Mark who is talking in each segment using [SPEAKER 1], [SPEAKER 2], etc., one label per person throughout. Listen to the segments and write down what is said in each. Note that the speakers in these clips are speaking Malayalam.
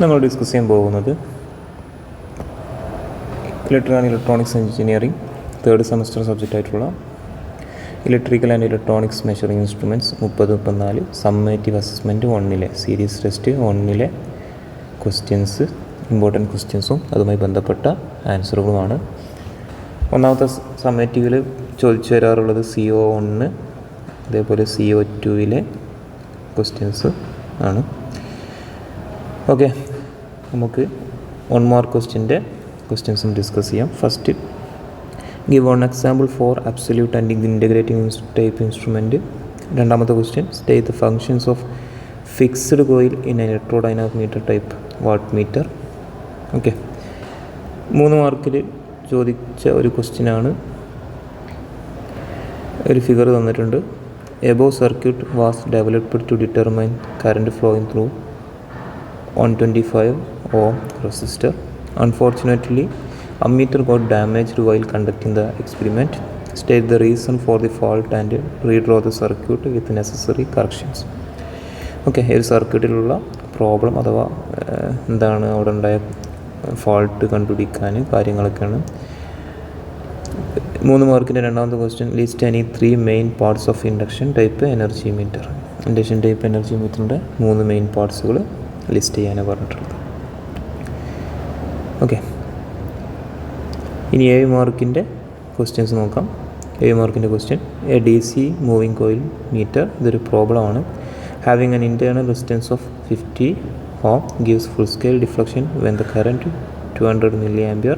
[SPEAKER 1] നമ്മൾ ഡിസ്കസ് ചെയ്യാൻ പോകുന്നത് electric and electronics engineering third semester subject ആയിട്ടുള്ള electrical and electronics measuring instruments മുപ്പത് മുപ്പത്തിനാല് സമ്മേറ്റീവ് അസസ്മെന്റ് വണ്ണിലെ സീരീസ് ടെസ്റ്റ് വണ്ണിലെ ക്വസ്റ്റ്യൻസ് ഇമ്പോർട്ടന്റ് ക്വസ്റ്റ്യൻസും അതുമായി ബന്ധപ്പെട്ട ആൻസറുകളുമാണ് ഒന്നാമത്തെ സമ്മേറ്റീവിൽ ചോദിച്ചു വരാറുള്ളത് സി ഒ ഒന്ന് അതേപോലെ സി ഒ ടുവിലെ ക്വസ്റ്റ്യൻസ് ആണ്. ഓക്കെ നമുക്ക് വൺ മാർക്ക് ക്വസ്റ്റ്യന്റെ ക്വസ്റ്റ്യൻസും ഡിസ്കസ് ചെയ്യാം. First give one example for absolute and integrating type instrument രണ്ടാമത്തെ question state the functions of fixed coil in electrodynamic meter type watt meter okay മൂന്ന് മാർക്കിൽ ചോദിച്ച ഒരു ക്വസ്റ്റ്യനാണ് ഒരു ഫിഗർ തന്നിട്ടുണ്ട്. Above circuit was developed to determine current flowing through one ohm resistor. Unfortunately, ammeter got damaged while conducting the experiment. State the reason for the fault and redraw the circuit with necessary corrections. Okay ഈ ഒരു സർക്യൂട്ടിലുള്ള പ്രോബ്ലം അഥവാ എന്താണ് അവിടെ ഉണ്ടായ ഫോൾട്ട് കണ്ടുപിടിക്കാൻ കാര്യങ്ങളൊക്കെയാണ് മൂന്ന് മാർക്കിന്റെ രണ്ടാമത്തെ question list any three main parts of induction type energy meter induction type energy മീറ്ററിന്റെ മൂന്ന് മെയിൻ പാർട്സുകൾ ലിസ്റ്റ് ചെയ്യാനാണ് പറഞ്ഞിട്ടുള്ളത്. ഓക്കെ ഇനി ഏഴ് മാർക്കിന്റെ ക്വസ്റ്റ്യൻസ് നോക്കാം. ഏഴ് മാർക്കിന്റെ question A D C moving coil meter ഇതൊരു പ്രോബ്ലമാണ് having an internal resistance of fifty ohm gives full scale deflection when the current two hundred milli ampere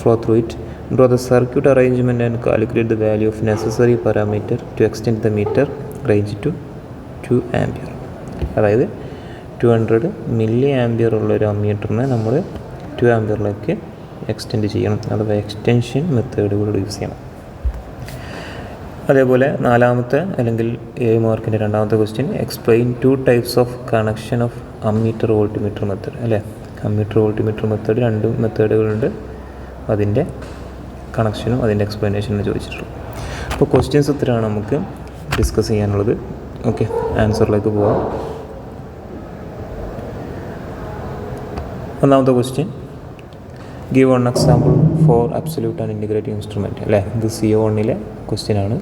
[SPEAKER 1] flow through it draw the circuit arrangement and calculate the value of necessary parameter to extend the meter range to two ampere അതായത് ടു ഹൺഡ്രഡ് മില്ലി ആംബിയർ ഉള്ള ഒരു അമ്മീറ്ററിനെ നമ്മൾ ടു ആംബിയറിലേക്ക് എക്സ്റ്റെൻഡ് ചെയ്യണം. അഥവാ എക്സ്റ്റെൻഷൻ മെത്തേഡ് കൂടെ യൂസ് ചെയ്യണം. അതേപോലെ നാലാമത്തെ അല്ലെങ്കിൽ ഏഴ് മാർക്കിന്റെ രണ്ടാമത്തെ question explain two types of connection of ammeter voltmeter method അല്ലേ? അമ്മീറ്റർ വോൾട്ടിമീറ്റർ മെത്തേഡ് രണ്ട് മെത്തേഡുകളുണ്ട് അതിന്റെ കണക്ഷനും അതിന്റെ എക്സ്പ്ലനേഷനും ചോദിച്ചിട്ടുള്ളൂ അപ്പോൾ ക്വസ്റ്റ്യൻസ് ഇത്രയാണ് നമുക്ക് ഡിസ്കസ് ചെയ്യാനുള്ളത്. ഓക്കെ ആൻസറിലേക്ക് പോവാം. ഒന്നാമത്തെ question give one example for absolute and integrative instrument അല്ലേ? ഇത് സി ഒ വണ്ണിലെ ക്വസ്റ്റ്യൻ ആണ്.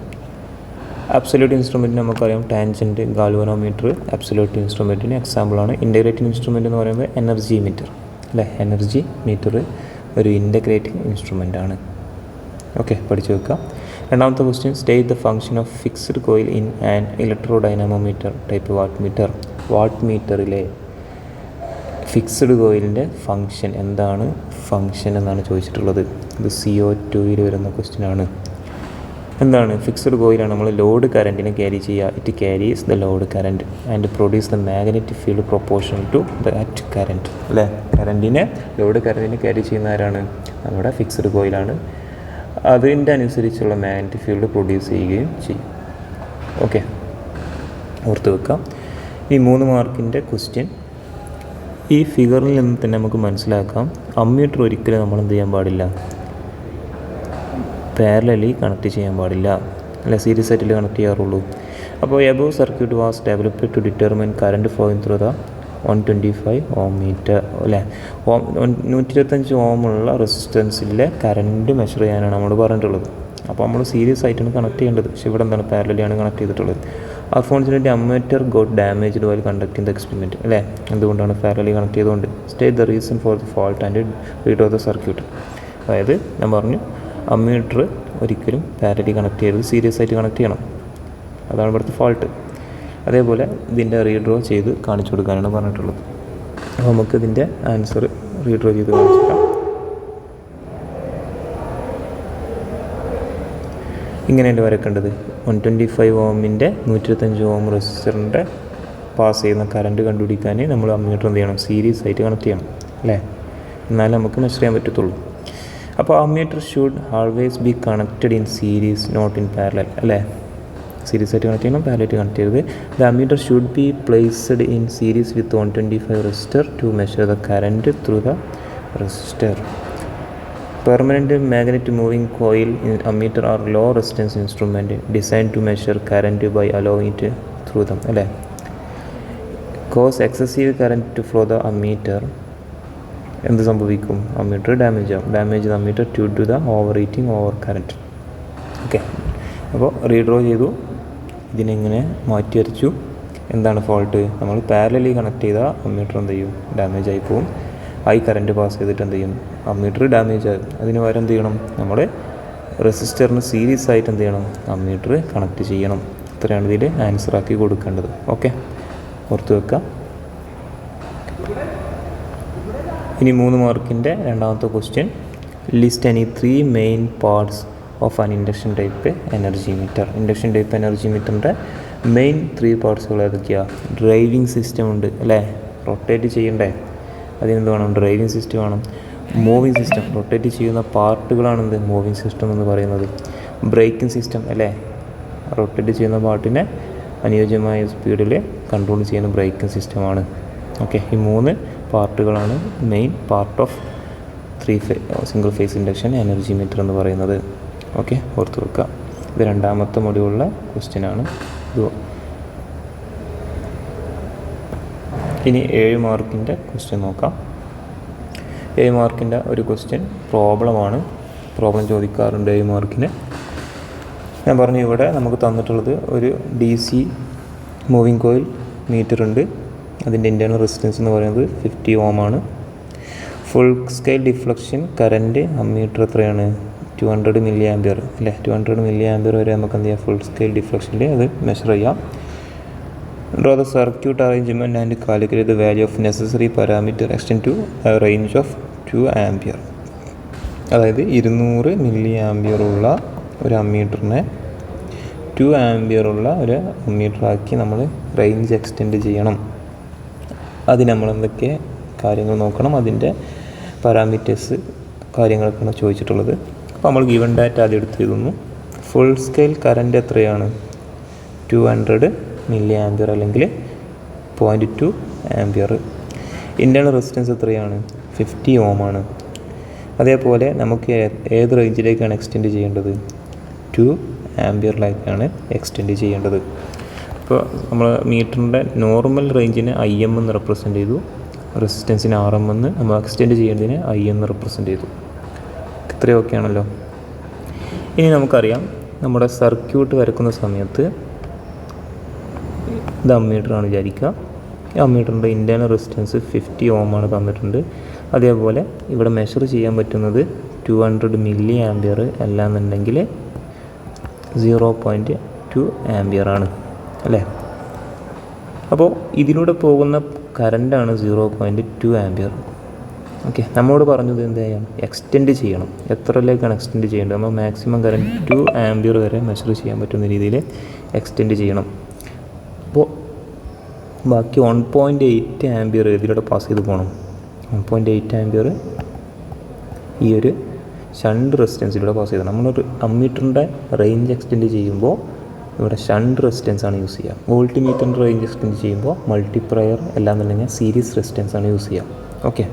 [SPEAKER 1] അബ്സല്യൂട്ട് ഇൻസ്ട്രുമെന്റ് നമുക്കറിയാം ടാൻജന്റ് ഗാൽവനോമീറ്റർ അബ്സല്യൂട്ട് ഇൻസ്ട്രുമെന്റിന് എക്സാമ്പിളാണ് ഇന്റഗ്രേറ്റിംഗ് ഇൻസ്ട്രുമെന്റ് എന്ന് പറയുമ്പോൾ എനർജി മീറ്റർ അല്ലേ? എനർജി മീറ്റർ ഒരു ഇന്റഗ്രേറ്റിംഗ് ഇൻസ്ട്രുമെന്റ് ആണ്. ഓക്കെ പഠിച്ചു വെക്കാം. രണ്ടാമത്തെ question state the function of fixed coil in and electrodynamometer type watt meter watt മീറ്ററിലെ fixed കോയിലിന്റെ ഫങ്ഷൻ എന്താണ് ഫങ്ഷൻ എന്നാണ് ചോദിച്ചിട്ടുള്ളത്. ഇത് സി ഒ ടുവിൽ വരുന്ന ക്വസ്റ്റ്യൻ ആണ്. എന്താണ്? ഫിക്സഡ് കോയിലാണ് നമ്മൾ ലോഡ് കറന്റിനെ ക്യാരി ചെയ്യുക. It carries the load current and produce the magnetic field proportional to that current അല്ലേ? കറന്റിനെ ലോഡ് കറന്റിനെ ക്യാരി ചെയ്യുന്ന ആരാണ്? നമ്മുടെ ഫിക്സഡ് കോയിലാണ് അതിന്റെ അനുസരിച്ചുള്ള മാഗ്നറ്റിക് ഫീൽഡ് പ്രൊഡ്യൂസ് ചെയ്യുകയും ചെയ്യും. ഓക്കെ ഓർത്ത് വെക്കാം. ഈ മൂന്ന് മാർക്കിന്റെ ക്വസ്റ്റ്യൻ ഈ ഫിഗറിൽ നിന്ന് തന്നെ നമുക്ക് മനസ്സിലാക്കാം. അമ്മ്യൂട്ടർ ഒരിക്കലും നമ്മൾ എന്ത് ചെയ്യാൻ പാടില്ല. പാരലലി കണക്ട് ചെയ്യാൻ പാടില്ല. അല്ല സീരീസ് സെറ്റിൽ കണക്ട് ചെയ്യാറുള്ളൂ. അപ്പോൾ above circuit was developed to determine current flowing through the one twenty five ohm meter അല്ലേ? ഓം നൂറ്റി ഇരുപത്തഞ്ച് ഓമുള്ള റെസിസ്റ്റൻസിലെ കറണ്ട് മെഷർ ചെയ്യാനാണ് നമ്മൾ പറഞ്ഞിട്ടുള്ളത്. അപ്പോൾ നമ്മൾ സീരിയസ് ആയിട്ടാണ് കണക്ട് ചെയ്യേണ്ടത്. പക്ഷേ ഇവിടെ എന്താണ് പാരലലിയാണ് കണക്ട് ചെയ്തിട്ടുള്ളത്? Unfortunately ammeter got damaged while conducting the experiment അല്ലേ? എന്തുകൊണ്ടാണ് പാരലലി കണക്ട് ചെയ്തുകൊണ്ട് state the reason for the fault and read of the circuit അതായത് ഞാൻ പറഞ്ഞു അമ്മീറ്റർ ഒരിക്കലും പാരലി കണക്ട് ചെയ്യരുത് സീരിയസ് ആയിട്ട് കണക്ട് ചെയ്യണം. അതാണ് ഇവിടുത്തെ ഫോൾട്ട് അതേപോലെ ഇതിന്റെ റീഡ്രോ ചെയ്ത് കാണിച്ചു കൊടുക്കാനാണ് പറഞ്ഞിട്ടുള്ളത്. അപ്പോൾ നമുക്ക് ഇതിന്റെ ആൻസർ റീഡ്രോ ചെയ്ത് കാണിച്ചിട്ടാം ഇങ്ങനെയല്ലേ വരക്കേണ്ടത് വൺ ട്വന്റി ഫൈവ് ഓമിന്റെ നൂറ്റിരുപത്തഞ്ച് ഓം റെസിസ്റ്ററിന്റെ പാസ് ചെയ്യുന്ന കറണ്ട് കണ്ടുപിടിക്കാൻ നമ്മൾ അമ്മീറ്റർ എന്ത് ചെയ്യണം? സീരീസ് ആയിട്ട് കണക്ട് ചെയ്യണം അല്ലേ? എന്നാലേ നമുക്ക് മെഷർ ചെയ്യാൻ പറ്റത്തുള്ളൂ. അപ്പോൾ ammeter should always be connected in series not in parallel അല്ലേ? സീരീസ് ആയിട്ട് കണക്ട് ചെയ്യണം പാരലായിട്ട് കണക്ട് ചെയ്യരുത്. The ammeter should be placed in series with one twenty five resistor to measure the current through the resistor. Permanent magnet moving coil ammeter are low resistance instrument designed to measure current by allowing it through them അല്ലേ? Cause excessive current to flow the ammeter എന്ത് സംഭവിക്കും? അമ്മീറ്റർ ഡാമേജ് ആവും. Damage ammeter to to the over heating over current okay അപ്പോൾ റീഡ്രോ ചെയ്തു. ഇതിനെങ്ങനെ മാറ്റി വരച്ചു എന്താണ് ഫോൾട്ട് നമ്മൾ പാരലി കണക്ട് ചെയ്താൽ അമ്മീറ്റർ എന്ത് ചെയ്യും? ഡാമേജ് ആയി പോകും ഹൈ കറന്റ് പാസ് ചെയ്തിട്ട് എന്ത് ചെയ്യും? അമ്മീറ്റർ ഡാമേജ് ആകും അതിന് പകരം എന്ത് ചെയ്യണം? നമ്മൾ റെസിസ്റ്ററിന് സീരീസ് ആയിട്ട് എന്ത് ചെയ്യണം? അമ്മീറ്റർ കണക്ട് ചെയ്യണം. ഇത്രയാണ് ഇതിൽ ആൻസർ ആക്കി കൊടുക്കേണ്ടത്. ഓക്കെ? ഓർത്ത് വെക്കാം. ഇനി മൂന്ന് മാർക്കിന്റെ രണ്ടാമത്തെ question list any three main parts of an induction type energy meter induction type energy മീറ്ററിന്റെ main three പാർട്സുകൾ ഏതൊക്കെയാണ് ഡ്രൈവിംഗ് സിസ്റ്റം ഉണ്ട് അല്ലേ? റൊട്ടേറ്റ് ചെയ്യണ്ടേ? അതിനെന്ത് വേണം? ഡ്രൈവിംഗ് സിസ്റ്റം വേണം. Moving system. റൊട്ടേറ്റ് ചെയ്യുന്ന പാർട്ടുകളാണ് എന്ത് മൂവിങ് സിസ്റ്റം എന്ന് പറയുന്നത്. ബ്രേക്കിംഗ് സിസ്റ്റം അല്ലേ? റൊട്ടേറ്റ് ചെയ്യുന്ന പാർട്ടിനെ അനുയോജ്യമായ സ്പീഡിൽ കൺട്രോൾ ചെയ്യുന്ന ബ്രേക്കിംഗ് സിസ്റ്റമാണ്. ഓക്കെ ഈ മൂന്ന് പാർട്ടുകളാണ് main part of three phase single phase induction energy meter എന്ന് പറയുന്നത്. ഓക്കെ ഓർത്ത് വെക്കുക. ഇത് രണ്ടാമത്തെ മൊഡ്യൂളിലെ ക്വസ്റ്റ്യനാണ്. ഇത് ഇനി ഏഴ് മാർക്കിന്റെ ക്വസ്റ്റ്യൻ നോക്കാം. ഏഴ് മാർക്കിന്റെ ഒരു ക്വസ്റ്റ്യൻ പ്രോബ്ലമാണ് പ്രോബ്ലം ചോദിക്കാറുണ്ട് ഏഴ് മാർക്കിന്. ഞാൻ പറഞ്ഞു ഇവിടെ നമുക്ക് തന്നിട്ടുള്ളത് ഒരു D C moving coil meter ഉണ്ട്. അതിന്റെ ഇന്റേർണൽ റെസിസ്റ്റൻസ് എന്ന് പറയുന്നത് ഫിഫ്റ്റി ഓം ആണ്. Full scale deflection current ammeter എത്രയാണ്? ടു ഹൺഡ്രഡ് മില്ലി ആംബിയർ അല്ലേ? ടു ഹൺഡ്രഡ് മില്ലി ആംബിയർ വരെ നമുക്ക് എന്ത് ചെയ്യാം? ഫുൾ സ്കെയിൽ ഡിഫ്ലക്ഷനിൽ അത് മെഷർ ചെയ്യാം. Draw the circuit arrangement and calculate the value of necessary parameter to to range of 2 ampere അതായത് ഇരുന്നൂറ് മില്ലി ആംബിയർ ഉള്ള ഒരു അമ്മീറ്ററിനെ ടു ആംബിയർ ഉള്ള ഒരു അമ്മീറ്ററാക്കി നമ്മൾ റേഞ്ച് എക്സ്റ്റെൻഡ് ചെയ്യണം. അതിന് നമ്മൾ എന്തൊക്കെ കാര്യങ്ങൾ നോക്കണം അതിന്റെ പാരാമീറ്റേഴ്സ് കാര്യങ്ങളൊക്കെയാണ് ചോദിച്ചിട്ടുള്ളത്. അപ്പോൾ നമ്മൾ ഗിവൺ ഡാറ്റ ആദ്യം എടുത്ത് എഴുതുന്നു. ഫുൾ സ്കെയിൽ കറന്റ് എത്രയാണ്? ടു ഹൺഡ്രഡ് മില്ലി ആംബിയർ അല്ലെങ്കിൽ point two ampere internal resistance എത്രയാണ്? ഫിഫ്റ്റി ഓം ആണ്. അതേപോലെ നമുക്ക് ഏത് റേഞ്ചിലേക്കാണ് എക്സ്റ്റെൻഡ് ചെയ്യേണ്ടത്? ടു ആംബിയറിലേക്കാണ് എക്സ്റ്റെൻഡ് ചെയ്യേണ്ടത്. അപ്പോൾ നമ്മൾ മീറ്ററിന്റെ നോർമൽ റേഞ്ചിനെ ഐ എം എന്ന് റെപ്രസെന്റ് ചെയ്തു. റെസിസ്റ്റൻസിന് ആർ എം എന്ന് നമ്മൾ എക്സ്റ്റെൻഡ് ചെയ്യേണ്ടതിന് ഐ എന്ന് റെപ്രസെന്റ് ചെയ്തു. ഇത്രയും ഓക്കെ ആണല്ലോ. ഇനി നമുക്കറിയാം നമ്മുടെ സർക്യൂട്ട് വരക്കുന്ന സമയത്ത് ഇത് അമ്മീറ്ററാണ് വിചാരിക്കുക. അമ്മീറ്ററിന്റെ ഇന്റേർണൽ റെസിസ്റ്റൻസ് ഫിഫ്റ്റി ഓം ആണ് തന്നിട്ടുണ്ട്. അതേപോലെ ഇവിടെ മെഷർ ചെയ്യാൻ പറ്റുന്നത് ടു ഹൺഡ്രഡ് മില്ലി ആംബിയർ അല്ലാന്നുണ്ടെങ്കിൽ സീറോ പോയിന്റ് ടു ആംബിയർ ആണ്. അല്ലേ? അപ്പോൾ ഇതിലൂടെ പോകുന്ന കറണ്ടാണ് zero point two ampere okay നമ്മളോട് പറഞ്ഞത് എന്ത് ചെയ്യണം എക്സ്റ്റെൻഡ് ചെയ്യണം. എത്രയിലേക്കാണ് എക്സ്റ്റെൻഡ് ചെയ്യേണ്ടത്? നമ്മൾ മാക്സിമം കറണ്ട് ടു ആംബിയർ വരെ മെഷർ ചെയ്യാൻ പറ്റുന്ന രീതിയിൽ എക്സ്റ്റെൻഡ് ചെയ്യണം. ബാക്കി വൺ പോയിന്റ് എയ്റ്റ് ആംബിയർ ഇതിലൂടെ പാസ് ചെയ്ത് പോകണം വൺ പോയിന്റ് എയ്റ്റ് ആംബിയർ ഈ ഒരു ഷണ്ട് റെസിസ്റ്റൻസിലൂടെ പാസ് ചെയ്ത്. നമ്മളൊരു അമ്മീറ്ററിന്റെ റേഞ്ച് എക്സ്റ്റെൻഡ് ചെയ്യുമ്പോൾ ഇവിടെ ഷണ്ട് റെസിസ്റ്റൻസ് ആണ് യൂസ് ചെയ്യുക വോൾട്ട് മീറ്ററിന്റെ റേഞ്ച് എക്സ്റ്റെൻഡ് ചെയ്യുമ്പോൾ മൾട്ടിപ്രയർ അല്ലാന്നുണ്ടെങ്കിൽ സീരീസ് റെസിസ്റ്റൻസ് ആണ് യൂസ് ചെയ്യുക ഓക്കെ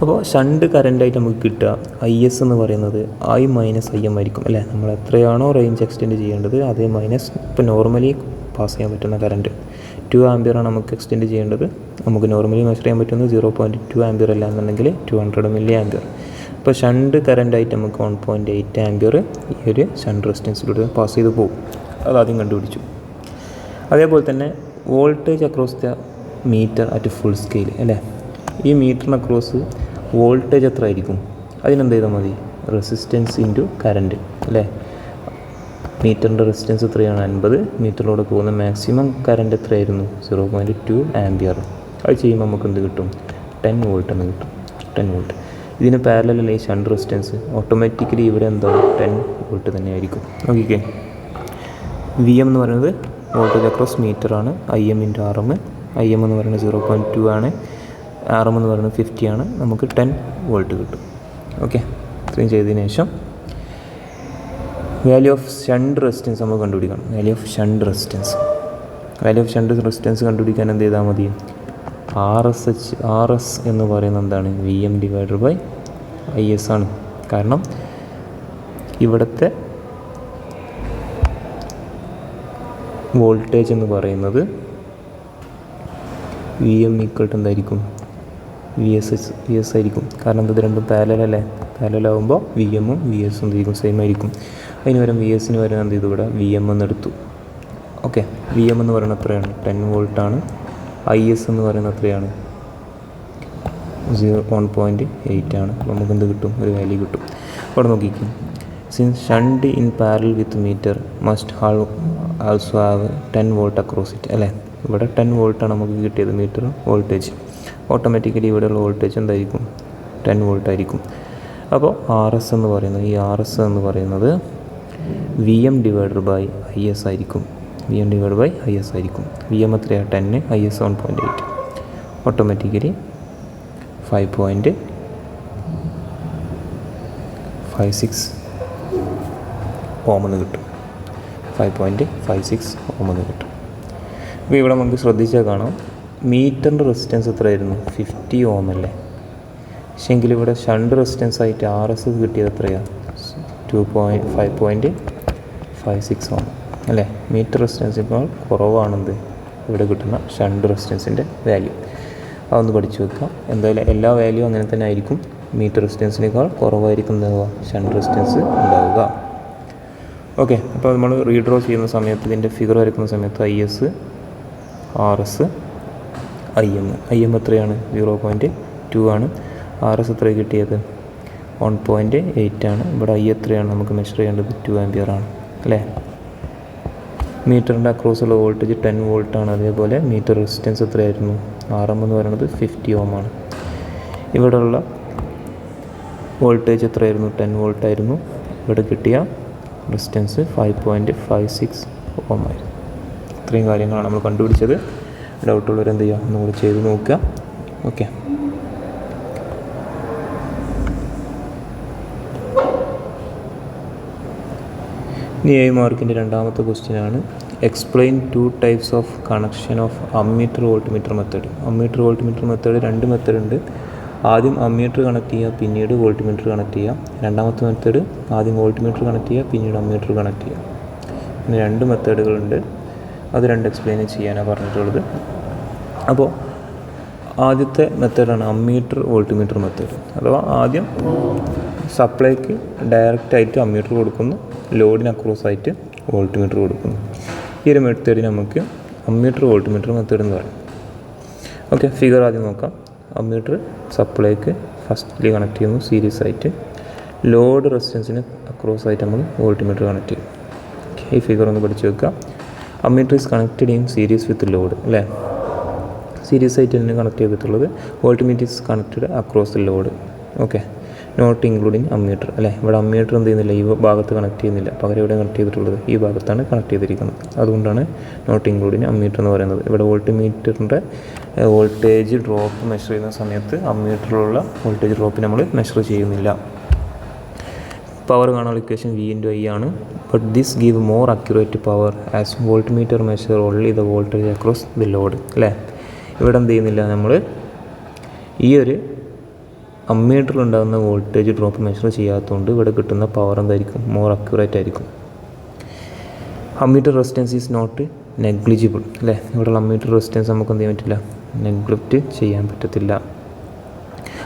[SPEAKER 1] അപ്പോൾ ഷണ്ട് കറന്റായിട്ട് നമുക്ക് കിട്ടുക. ഐ എസ് എന്ന് പറയുന്നത് ഐ മൈനസ് ഐ എം ആയിരിക്കും അല്ലേ? നമ്മൾ എത്രയാണോ റേഞ്ച് എക്സ്റ്റെൻഡ് ചെയ്യേണ്ടത് അതേ മൈനസ് ഇപ്പോൾ നോർമലി പാസ് ചെയ്യാൻ പറ്റുന്ന കറണ്ട് ടു ആംബിയറാണ് നമുക്ക് എക്സ്റ്റെൻഡ് ചെയ്യേണ്ടത്. നമുക്ക് നോർമലി മെഷർ ചെയ്യാൻ പറ്റുന്നത് സീറോ പോയിന്റ് ടു ആംബിയർ അല്ല എന്നുണ്ടെങ്കിൽ ടു ഹൺഡ്രഡ് മില്ലി ആംബിയർ അപ്പോൾ ഷണ്ട് കറന്റായിട്ട് നമുക്ക് വൺ പോയിന്റ് എയ്റ്റ് ആംബിയർ ഈ ഒരു ഷണ്ട് റെസിസ്റ്റൻസിലൂടെ പാസ് ചെയ്ത് പോകും. അത് ആദ്യം കണ്ടുപിടിച്ചു. അതേപോലെ തന്നെ voltage across the meter at full scale അല്ലേ? ഈ മീറ്ററിന് അക്രോസ് വോൾട്ടേജ് എത്ര ആയിരിക്കും? അതിനെന്ത് ചെയ്താൽ മതി? റെസിസ്റ്റൻസ് ഇന്റു കറന്റ് അല്ലേ? മീറ്ററിന്റെ റെസിസ്റ്റൻസ് എത്രയാണ് അൻപത് മീറ്ററിലൂടെ പോകുന്ന മാക്സിമം കറന്റ് എത്രയായിരുന്നു? സീറോ പോയിന്റ് ടു ആംബിയർ അത് ചെയ്യുമ്പോൾ നമുക്ക് എന്ത് കിട്ടും? ടെൻ വോൾട്ട് എന്ന് കിട്ടും. ടെൻ വോൾട്ട് ഇതിന് പാരലല്ല ഈ ഷണ്ട് റെസിസ്റ്റൻസ് ഓട്ടോമാറ്റിക്കലി ഇവിടെ എന്താവും ടെൻ വോൾട്ട് തന്നെ ആയിരിക്കും ഓക്കെ വി എം എന്ന് പറയുന്നത് വോൾട്ടേജ് അക്രോസ് മീറ്റർ ആണ്. I M into R M I M എന്ന് പറയുന്നത് സീറോ പോയിന്റ് ടു ആണ്. ആർ എം എന്ന് പറയുന്നത് ഫിഫ്റ്റി ആണ്. നമുക്ക് ടെൻ വോൾട്ട് കിട്ടും. ഓക്കെ ഇത്രയും ചെയ്തതിന് ശേഷം വാല്യൂ ഓഫ് ഷണ്ട് റെസിസ്റ്റൻസ് നമ്മൾ കണ്ടുപിടിക്കണം. Value of shunt resistance value of shunt resistance കണ്ടുപിടിക്കാൻ എന്ത് ചെയ്താൽ മതി? R S H R S എന്ന് പറയുന്നത് എന്താണ്? V M divided by I S ആണ്. കാരണം ഇവിടുത്തെ വോൾട്ടേജ് എന്ന് പറയുന്നത് വി എം ഈക്വൽ ടു എന്തായിരിക്കും? V S S V S ആയിരിക്കും. കാരണം ഇത് രണ്ടും പാരലല്ലേ പാരലാവുമ്പോൾ വി എമ്മും വി എസും എന്തായിരിക്കും സെയിം ആയിരിക്കും. അതിന് പകരം വി എസിന് പകരം എന്ത് ചെയ്തു ഇവിടെ വി എം എന്ന് എടുത്തു. ഓക്കെ വി എം എന്ന് പറയുന്നത് എത്രയാണ്? ടെൻ വോൾട്ടാണ് ഐ എസ് എന്ന് പറയുന്നത് എത്രയാണ്? സീറോ വൺ പോയിന്റ് എയ്റ്റ് ആണ്. അപ്പോൾ നമുക്ക് എന്ത് കിട്ടും? ഒരു വാല്യൂ കിട്ടും. അവിടെ നോക്കിക്കും. Since shunt in parallel with meter must all also have ten volt across it അല്ലേ? ഇവിടെ ടെൻ വോൾട്ടാണ് നമുക്ക് കിട്ടിയത് മീറ്റർ വോൾട്ടേജ് ഓട്ടോമാറ്റിക്കലി ഇവിടെയുള്ള വോൾട്ടേജ് എന്തായിരിക്കും? ടെൻ വോൾട്ട് ആയിരിക്കും. അപ്പോൾ ആർ എസ് എന്ന് പറയുന്നത് ഈ ആർ എസ് എന്ന് പറയുന്നത് V M divided by I S ആയിരിക്കും. V M divide by I S ആയിരിക്കും. വി എം എത്രയാണ് ten I S one point eight automatically five point five six ഓമെന്ന് കിട്ടും ഫൈവ് പോയിന്റ് ഫൈവ് സിക്സ് ഓമെന്ന് കിട്ടും. അപ്പോൾ ഇവിടെ നമുക്ക് ശ്രദ്ധിച്ചാൽ കാണാം. മീറ്ററിന്റെ റെസിസ്റ്റൻസ് എത്രയായിരുന്നു? ഫിഫ്റ്റി ഓം അല്ലേ? പക്ഷേങ്കിൽ ഇവിടെ ഷണ്ട് റെസിസ്റ്റൻസ് ആയിട്ട് ആർ എസ് കിട്ടിയത് എത്രയാണ് two point five point five six ohm അല്ലേ? മീറ്റർ റെസിസ്റ്റൻസിപ്പോൾ കുറവാണെന്ത്? ഇവിടെ കിട്ടുന്ന ഷണ്ട് റെസിസ്റ്റൻസിന്റെ വാല്യൂ അതൊന്ന് പഠിച്ചു വെക്കാം. എന്തായാലും എല്ലാ വാല്യൂ അങ്ങനെ തന്നെ ആയിരിക്കും. മീറ്റർ റെസിസ്റ്റൻസിനേക്കാൾ കുറവായിരിക്കും എന്താവുക ഷണ്ട് റെസിസ്റ്റൻസ് ഉണ്ടാവുക. ഓക്കെ അപ്പോൾ നമ്മൾ റീഡ്രോ ചെയ്യുന്ന സമയത്ത് ഇതിന്റെ ഫിഗർ വരയ്ക്കുന്ന സമയത്ത് I S R S I M I M എത്രയാണ്? സീറോ പോയിന്റ് ടു ആണ്. ആർ എസ് എത്ര കിട്ടിയത്? വൺ പോയിന്റ് എയ്റ്റ് ആണ്. ഇവിടെ ഐ എത്രയാണ്? നമുക്ക് മെഷർ ചെയ്യേണ്ടത് ടു ആംപിയർ ആണ്. അല്ലേ? മീറ്ററിന്റെ അക്രോസുള്ള വോൾട്ടേജ് ടെൻ വോൾട്ടാണ് അതേപോലെ മീറ്റർ റെസിസ്റ്റൻസ് എത്രയായിരുന്നു? ആർ എം എന്ന് പറയുന്നത് ഫിഫ്റ്റി ഓം ആണ്. ഇവിടെയുള്ള വോൾട്ടേജ് എത്രയായിരുന്നു? ടെൻ വോൾട്ടായിരുന്നു ഇവിടെ കിട്ടിയ resistance five point five six ohm ആയിരുന്നു. ഇത്രയും കാര്യങ്ങളാണ് നമ്മൾ കണ്ടുപിടിച്ചത്. ഡൗട്ടുള്ളവരെന്ത് ചെയ്യുക? ഒന്നുകൂടി ചെയ്ത് നോക്കുക. ഓക്കെ ഇനി ഏഴ് മാർക്കിന്റെ രണ്ടാമത്തെ ക്വസ്റ്റ്യൻ ആണ്. Explain two types of connection of ammeter voltmeter method ammeter voltmeter method രണ്ട് മെത്തേഡ് ഉണ്ട്. ആദ്യം അമ്മീറ്റർ കണക്ട് ചെയ്യുക പിന്നീട് വോൾട്ട് മീറ്റർ കണക്ട് ചെയ്യുക. രണ്ടാമത്തെ മെത്തേഡ് ആദ്യം വോൾട്ട് മീറ്റർ കണക്ട് ചെയ്യുക പിന്നീട് അമ്മീറ്റർ കണക്ട് ചെയ്യുക. ഇങ്ങനെ രണ്ട് മെത്തേഡുകളുണ്ട് അത് രണ്ട് എക്സ്പ്ലെയിൻ ചെയ്യാനാണ് പറഞ്ഞിട്ടുള്ളത്. അപ്പോൾ ആദ്യത്തെ മെത്തേഡാണ് അമ്മീറ്റർ വോൾട്ട്മീറ്റർ മെത്തേഡ് അഥവാ ആദ്യം സപ്ലൈക്ക് ഡയറക്റ്റ് ആയിട്ട് അമ്മീറ്റർ കൊടുക്കുന്നു ലോഡിന് അക്രോസ് ആയിട്ട് വോൾട്ട്മീറ്റർ കൊടുക്കുന്നു. ഈ ഒരു മെത്തേഡ് നമുക്ക് അമ്മീറ്റർ വോൾട്ട്മീറ്റർ മെത്തേഡ് എന്ന് പറയും. ഓക്കെ ഫിഗർ ആദ്യം നോക്കാം. അമ്മീറ്റർ സപ്ലൈക്ക് ഫസ്റ്റ്ലി കണക്ട് ചെയ്യുന്നു സീരീസ് ആയിട്ട്. ലോഡ് റെസിസ്റ്റൻസിന് അക്രോസ് ആയിട്ട് നമ്മൾ വോൾട്ട്മീറ്റർ കണക്ട് ചെയ്യും. ഈ ഫിഗർ ഒന്ന് പഠിച്ചു വെക്കുക. Ammeter is connected in series with load അല്ലേ? സീരീസ് ആയിട്ട് തന്നെ കണക്ട് ചെയ്തിട്ടുള്ളത് voltmeter is connected across the load okay not including ammeter അല്ലേ? ഇവിടെ അമ്മീറ്റർ എന്ത് ചെയ്യുന്നില്ല? ഈ ഭാഗത്ത് കണക്ട് ചെയ്യുന്നില്ല. പകരം ഇവിടെ കണക്ട് ചെയ്തിട്ടുള്ളത്? ഈ ഭാഗത്താണ് കണക്ട് ചെയ്തിരിക്കുന്നത്. അതുകൊണ്ടാണ് നോട്ട് ഇൻക്ലൂഡിങ് അമ്മീറ്റർ എന്ന് പറയുന്നത്. ഇവിടെ വോൾട്ട് മീറ്ററിന്റെ വോൾട്ടേജ് ഡ്രോപ്പ് മെഷർ ചെയ്യുന്ന സമയത്ത് അമ്മീറ്ററിലുള്ള വോൾട്ടേജ് ഡ്രോപ്പ് നമ്മൾ മെഷർ ചെയ്യുന്നില്ല. പവർ കാണാനുള്ള ഇക്വേഷൻ വി ഇന്റു ഐ ആണ്. But this give more accurate power as voltmeter measure only the voltage across the load അല്ലേ? ഇവിടെ എന്ത് ചെയ്യുന്നില്ല നമ്മൾ ഈ ഒരു അമ്മീറ്ററിൽ ഉണ്ടാകുന്ന വോൾട്ടേജ് ഡ്രോപ്പ് മെഷർ ചെയ്യാത്തതുകൊണ്ട് ഇവിടെ കിട്ടുന്ന പവർ എന്തായിരിക്കും? മോർ അക്യുറേറ്റ് ആയിരിക്കും. Ammeter resistance is not negligible അല്ലേ? ഇവിടെയുള്ള അമ്മീറ്റർ റെസിസ്റ്റൻസ് നമുക്ക് എന്ത് ചെയ്യാൻ പറ്റില്ല? നെഗ്ലക്റ്റ് ചെയ്യാൻ പറ്റത്തില്ല.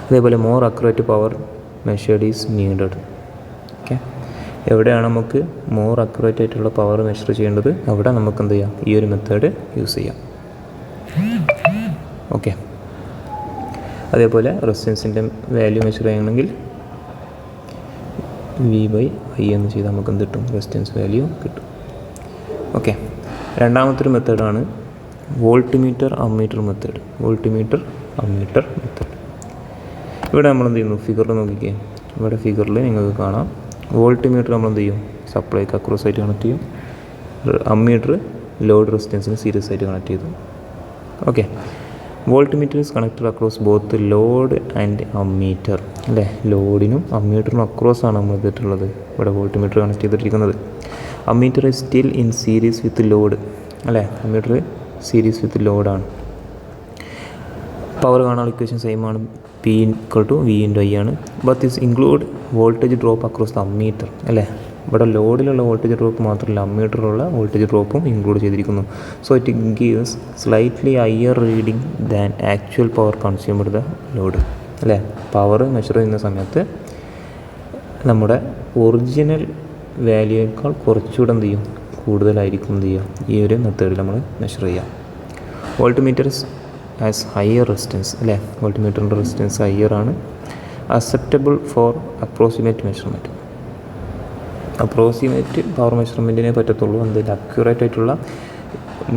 [SPEAKER 1] അതേപോലെ more accurate power measured is needed okay എവിടെയാണ് നമുക്ക് മോർ അക്യുറേറ്റ് ആയിട്ടുള്ള പവർ മെഷർ ചെയ്യേണ്ടത്? അവിടെ നമുക്ക് എന്ത് ചെയ്യാം? ഈ ഒരു മെത്തേഡ് യൂസ് ചെയ്യാം. ഓക്കെ. അതേപോലെ റെസിസ്റ്റൻസിന്റെ വാല്യൂ മെഷർ ചെയ്യണമെങ്കിൽ വി ബൈ ഐ എന്ന് ചെയ്താൽ നമുക്ക് എന്ത് കിട്ടും? റെസിസ്റ്റൻസ് വാല്യൂ കിട്ടും. ഓക്കെ. രണ്ടാമത്തെ ഒരു മെത്തേഡാണ് voltmeter ammeter method voltmeter ammeter method ഇവിടെ നമ്മൾ എന്ത് ചെയ്യുന്നു ഫിഗറിൽ നോക്കിക്കേ. ഇവിടെ ഫിഗറിൽ നിങ്ങൾക്ക് കാണാം. വോൾട്ട് മീറ്റർ നമ്മൾ എന്ത് ചെയ്യും സപ്ലൈക്ക് അക്രോസ് ആയിട്ട് കണക്ട് ചെയ്യും. അമ്മീറ്റർ ലോഡ് റെസിസ്റ്റൻസിന് സീരിയസ് ആയിട്ട് കണക്ട് ചെയ്തു. Okay. Voltmeter is connected across both load and ammeter അല്ലേ? ലോഡിനും അമ്മീറ്ററിനും അക്രോസ് ആണ് നമ്മൾ ഇതിട്ടുള്ളത്. ഇവിടെ voltmeter connect ചെയ്തിട്ടിരിക്കുന്നത്. Ammeter is still in series with load അല്ലേ? അമ്മീറ്റർ സീരീസ് വിത്ത് ലോഡാണ് പവർ കാണാനുള്ള ഇക്വേഷൻ സെയിം ആണ്. P equal to V in I ആണ്. But is include voltage drop across the ammeter അല്ലേ? ഇവിടെ ലോഡിലുള്ള വോൾട്ടേജ് ഡ്രോപ്പ് മാത്രമല്ല അമ്മീറ്ററിലുള്ള വോൾട്ടേജ് ഡ്രോപ്പും ഇൻക്ലൂഡ് ചെയ്തിരിക്കുന്നു. So it gives slightly higher reading than actual power consumed the load അല്ലേ? പവർ മെഷർ ചെയ്യുന്ന സമയത്ത് നമ്മുടെ ഒറിജിനൽ വാല്യൂയേക്കാൾ കുറച്ചുകൂടെ എന്ത് ചെയ്യും? കൂടുതലായിരിക്കും എന്ത് ചെയ്യുക? ഈ ഒരു മെത്തേഡിൽ നമ്മൾ മെഷർ ചെയ്യാം voltmeters as higher resistance അല്ലേ? വോൾട്ട് മീറ്ററിന്റെ റെസിസ്റ്റൻസ് ഹയർ ആണ്. Acceptable for approximate measurement approximate power മെഷർമെന്റിനെ പറ്റത്തുള്ളൂ. എന്തെങ്കിലും അക്യുറേറ്റ് ആയിട്ടുള്ള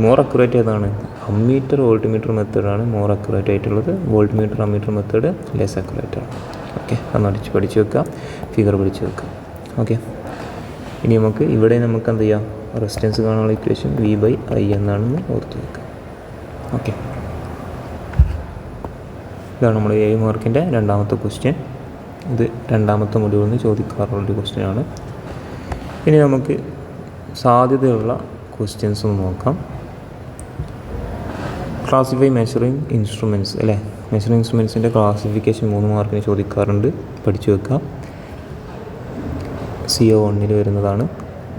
[SPEAKER 1] മോർ അക്യുറേറ്റ് ഏതാണ്? അമ്മീറ്റർ വോൾട്ട് മീറ്റർ മെത്തേഡാണ് മോർ അക്യുറേറ്റ് ആയിട്ടുള്ളത്. Voltmeter ammeter method less accurate ആണ്. ഓക്കെ അന്ന് അടിച്ച് പഠിച്ച് വെക്കുക ഫിഗർ പഠിച്ച് വെക്കുക ഓക്കെ ഇനി നമുക്ക് ഇവിടെ നമുക്ക് എന്ത് ചെയ്യാം? റെസിസ്റ്റൻസ് കാണാനുള്ള ഇക്വേഷൻ വി ബൈ ഐ എന്നാണെന്ന് ഓർത്ത് വെക്കുക ഓക്കെ ഇതാണ് നമ്മൾ ഏഴ് മാർക്കിന്റെ രണ്ടാമത്തെ ക്വസ്റ്റ്യൻ ഇത് രണ്ടാമത്തെ മൊഡ്യൂളിൽ നിന്ന് ചോദിക്കാറുള്ളൊരു ക്വസ്റ്റ്യൻ ആണ്. ഇനി നമുക്ക് സാധ്യതയുള്ള ക്വസ്റ്റ്യൻസ് ഒന്ന് നോക്കാം. ക്ലാസിഫൈ മെഷറിങ് ഇൻസ്ട്രുമെന്റ്സ് അല്ലേ? മെഷറിങ് ഇൻസ്ട്രുമെൻസിന്റെ ക്ലാസിഫിക്കേഷൻ മൂന്ന് മാർക്കിന് ചോദിക്കാറുണ്ട്. പഠിച്ചു വെക്കാം. സി ഒ വണ്ണിൽ വരുന്നതാണ്.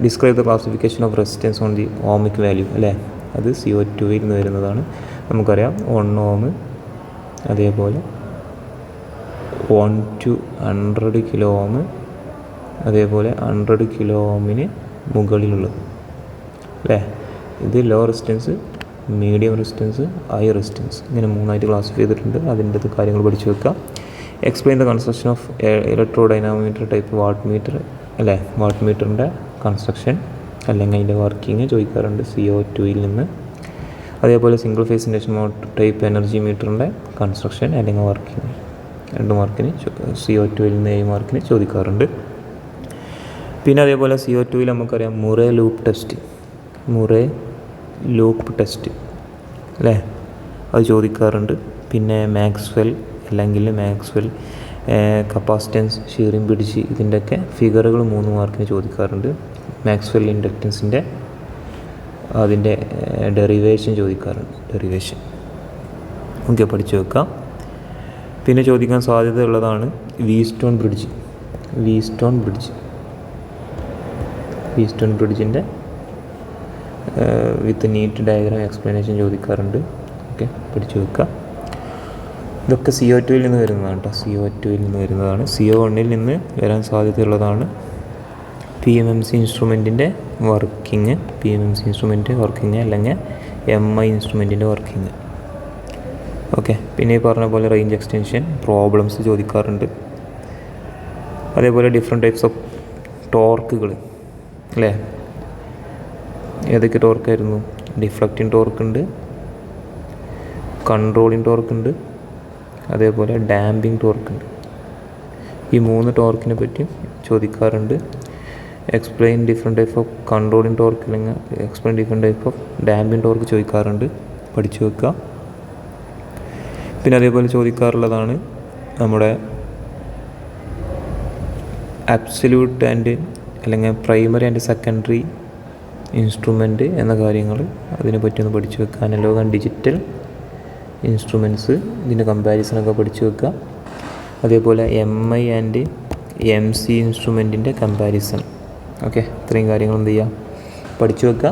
[SPEAKER 1] Describe the classification of resistance on the ohmic value അല്ലേ? അത് സി ഒ ടുവിൽ നിന്ന് വരുന്നതാണ്. നമുക്കറിയാം വൺ ഓം അതേപോലെ one two hundred kilo ohm അതേപോലെ ഹൺഡ്രഡ് കിലോ ഓമിന് മുകളിലുള്ളത്. അല്ലേ? ഇത് low resistance medium resistance high resistance ഇങ്ങനെ മൂന്നായിട്ട് ക്ലാസിഫൈ ചെയ്തിട്ടുണ്ട്. അതിന്റെ അത് കാര്യങ്ങൾ പഠിച്ചു വെക്കുക explain the construction of electrodynamometer type wattmeter അല്ലേ? വാട്ട് മീറ്ററിന്റെ കൺസ്ട്രക്ഷൻ അല്ലെങ്കിൽ അതിന്റെ വർക്കിംഗ് ചോദിക്കാറുണ്ട് സി ഒ ടുയിൽ നിന്ന്. അതേപോലെ single phase induction motor type energy മീറ്ററിന്റെ construction അല്ലെങ്കിൽ വർക്കിംഗ് രണ്ട് മാർക്കിന് സി ഒ ടുവിൽ നിന്ന് ഏഴ് മാർക്കിന് ചോദിക്കാറുണ്ട്. പിന്നെ അതേപോലെ സി ഒ ടുവിൽ നമുക്കറിയാം Murray loop test. Murray loop test. അല്ലേ? അത് ചോദിക്കാറുണ്ട്. പിന്നെ മാക്സ്വെൽ അല്ലെങ്കിൽ മാക്സ്വെൽ കപ്പാസിറ്റൻസ് ഷീറിംഗ് പിടിച്ച് ഇതിന്റെയൊക്കെ ഫിഗറുകൾ മൂന്ന് മാർക്കിന് ചോദിക്കാറുണ്ട്. മാക്സ്വെൽ ഇൻഡക്റ്റൻസിന്റെ അതിന്റെ ഡെറിവേഷൻ ചോദിക്കാറുണ്ട്. ഡെറിവേഷൻ. ഓക്കെ പഠിച്ചു വെക്കാം. പിന്നെ ചോദിക്കാൻ സാധ്യതയുള്ളതാണ് Wheatstone bridge Wheatstone bridge Wheatstone ബ്രിഡ്ജിന്റെ with neat diagram explanation ചോദിക്കാറുണ്ട്. ഓക്കെ പഠിച്ചു വെക്കുക ഇതൊക്കെ സി ഒ ടുവിൽ നിന്ന് വരുന്നതാണ് കേട്ടോ സി ഒ ടുവിൽ നിന്ന് വരുന്നതാണ്. സി ഒ വണ്ണിൽ നിന്ന് വരാൻ സാധ്യതയുള്ളതാണ് P M M C ഇൻസ്ട്രുമെന്റിന്റെ working P M M C instrument working അല്ലെങ്കിൽ എം ഐ ഇൻസ്ട്രുമെന്റിന്റെ വർക്കിംഗ് ഓക്കെ പിന്നെ ഈ പറഞ്ഞ പോലെ റേഞ്ച് എക്സ്റ്റൻഷൻ പ്രോബ്ലംസ് ചോദിക്കാറുണ്ട്. അതേപോലെ ഡിഫറെന്റ് ടൈപ്സ് ഓഫ് ടോർക്കുകൾ അല്ലേ? ഏതൊക്കെ ടോർക്കായിരുന്നു ഡിഫ്ലക്റ്റിംഗ് ടോർക്ക് ഉണ്ട്. കൺട്രോളിങ് ടോർക്ക് ഉണ്ട്. അതേപോലെ ഡാമ്പിംഗ് ടോർക്ക് ഉണ്ട്. ഈ മൂന്ന് ടോർക്കിനെ പറ്റി ചോദിക്കാറുണ്ട്. Explain different type of controlling torque അല്ലെങ്കിൽ explain different type of damping torque ചോദിക്കാറുണ്ട്. പഠിച്ചു വെക്കുക. പിന്നെ അതേപോലെ ചോദിക്കാറുള്ളതാണ് നമ്മുടെ അബ്സല്യൂട്ട് ആൻഡ് അല്ലെങ്കിൽ പ്രൈമറി ആൻഡ് സെക്കൻഡറി ഇൻസ്ട്രുമെന്റ് എന്ന കാര്യങ്ങൾ അതിനെ പറ്റി ഒന്ന് പഠിച്ചു വെക്കുക. അനലോഗ് ആൻഡ് ഡിജിറ്റൽ ഇൻസ്ട്രുമെന്റ്സ് ഇതിന്റെ കമ്പാരിസണൊക്കെ പഠിച്ചു വെക്കുക. അതേപോലെ M I and M C ഇൻസ്ട്രുമെന്റിന്റെ comparison okay ഇത്രയും കാര്യങ്ങൾ എന്ത് ചെയ്യുക? പഠിച്ചു വെക്കുക.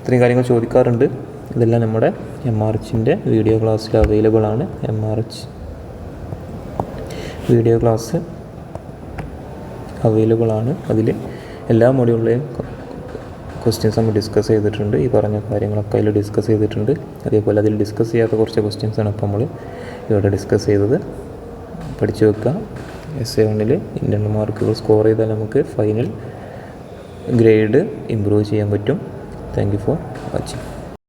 [SPEAKER 1] ഇത്രയും കാര്യങ്ങൾ ചോദിക്കാറുണ്ട്. ഇതെല്ലാം നമ്മുടെ എം ആർ എച്ചിന്റെ വീഡിയോ ക്ലാസ്സിൽ അവൈലബിൾ ആണ്. M R H video class available ആണ്. അതിൽ എല്ലാ മൊഡ്യൂളിലെയും ക്വസ്റ്റ്യൻസ് നമ്മൾ ഡിസ്കസ് ചെയ്തിട്ടുണ്ട്. ഈ പറഞ്ഞ കാര്യങ്ങളൊക്കെ അതിൽ ഡിസ്കസ് ചെയ്തിട്ടുണ്ട്. അതേപോലെ അതിൽ ഡിസ്കസ് ചെയ്യാത്ത കുറച്ച് ക്വസ്റ്റ്യൻസാണ് ഇപ്പോൾ നമ്മൾ ഇവിടെ ഡിസ്കസ് ചെയ്തത്. പഠിച്ചു വെക്കുക എസ് എ വണ്ണിൽ ഇന്റർണൽ മാർക്കുകൾ സ്കോർ ചെയ്താൽ നമുക്ക് ഫൈനൽ ഗ്രേഡ് ഇമ്പ്രൂവ് ചെയ്യാൻ പറ്റും. Thank you for watching